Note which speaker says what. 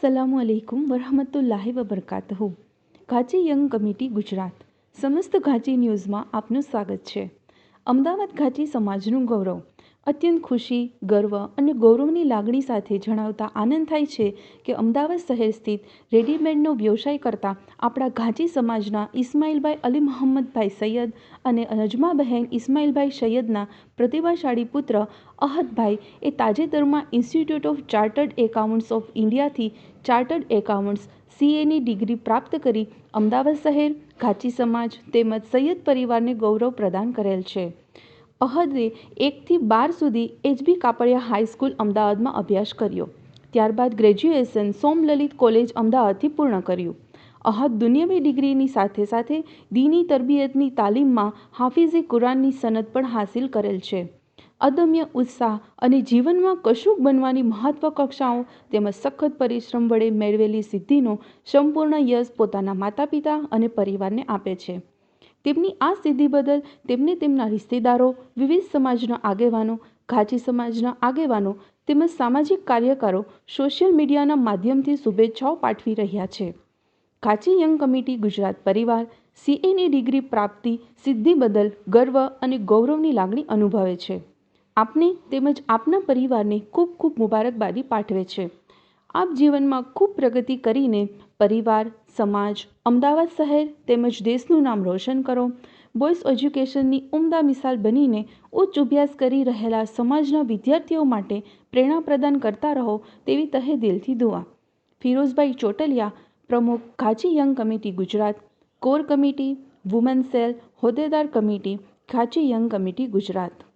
Speaker 1: અસલામુ અલૈકુમ વરહમતુલ્લાહિ વબરકાતહુ ઘાચી યંગ કમિટી ગુજરાત સમસ્ત ઘાચી ન્યૂઝમાં આપનું સ્વાગત છે અમદાવાદ ઘાચી સમાજનું ગૌરવ અત્યંત ખુશી, ગર્વ અને ગૌરવની લાગણી સાથે જણાવતા આનંદ થાય છે કે અમદાવાદ શહેર સ્થિત રેડીમેડનો વ્યવસાય કરતા આપણા ઘાંચી સમાજના ઇસ્માઇલભાઈ અલી મોહમ્મદભાઈ સૈયદ અને નજમાબહેન ઇસ્માઇલભાઈ સૈયદના પ્રતિભાશાળી પુત્ર અહદભાઈ એ તાજેતરમાં institute of chartered accountants of ઇન્ડિયાથી chartered accounts સીએની ડિગ્રી પ્રાપ્ત કરી અમદાવાદ શહેર ઘાંચી સમાજ તેમજ સૈયદ પરિવારને ગૌરવ પ્રદાન કરેલ છે. અહદે એકથી બાર સુધી એચબી કાપડિયા હાઈસ્કૂલ અમદાવાદમાં અભ્યાસ કર્યો. ત્યારબાદ ગ્રેજ્યુએશન સોમલલિત કોલેજ અમદાવાદથી પૂર્ણ કર્યું. અહદ દુનિયાવી ડિગ્રીની સાથે સાથે દીની તરબિયતની તાલીમમાં હાફિઝે કુરાનની સનદ પણ હાસિલ કરેલ છે. અદમ્ય ઉત્સાહ અને જીવનમાં કશુંક બનવાની મહત્વાકાંક્ષાઓ તેમજ સખત પરિશ્રમ વડે મેળવેલી સિદ્ધિનો સંપૂર્ણ યશ પોતાના માતા પિતા અને પરિવારને આપે છે. તેમની આ સિદ્ધિ બદલ તેમને તેમના હિસ્સેદારો વિવિધ સમાજના આગેવાનો ઘાંચી સમાજના આગેવાનો તેમજ સામાજિક કાર્યકરો સોશિયલ મીડિયાના માધ્યમથી શુભેચ્છાઓ પાઠવી રહ્યા છે. ઘાંચી યંગ કમિટી ગુજરાત પરિવાર સીએની ડિગ્રી પ્રાપ્તિ, સિદ્ધિ બદલ ગર્વ અને ગૌરવની લાગણી અનુભવે છે. આપને તેમજ આપના પરિવારને ખૂબ ખૂબ મુબારકબાદી પાઠવે છે. આપ જીવનમાં ખૂબ પ્રગતિ કરીને પરિવાર, સમાજ, અમદાવાદ શહેર તેમજ દેશનું નામ રોશન કરો. બોયઝ એજ્યુકેશનની ઉમદા મિસાલ બનીને ઉચ્ચ અભ્યાસ કરી રહેલા સમાજના વિદ્યાર્થીઓ માટે પ્રેરણા પ્રદાન કરતા રહો તેવી તહે દિલથી દુઆ. ફિરોઝભાઈ ચોટલિયા, પ્રમુખ Ghanchi young committee Gujarat, core committee, woman cell હોદ્દેદાર committee, Ghanchi young committee Gujarat.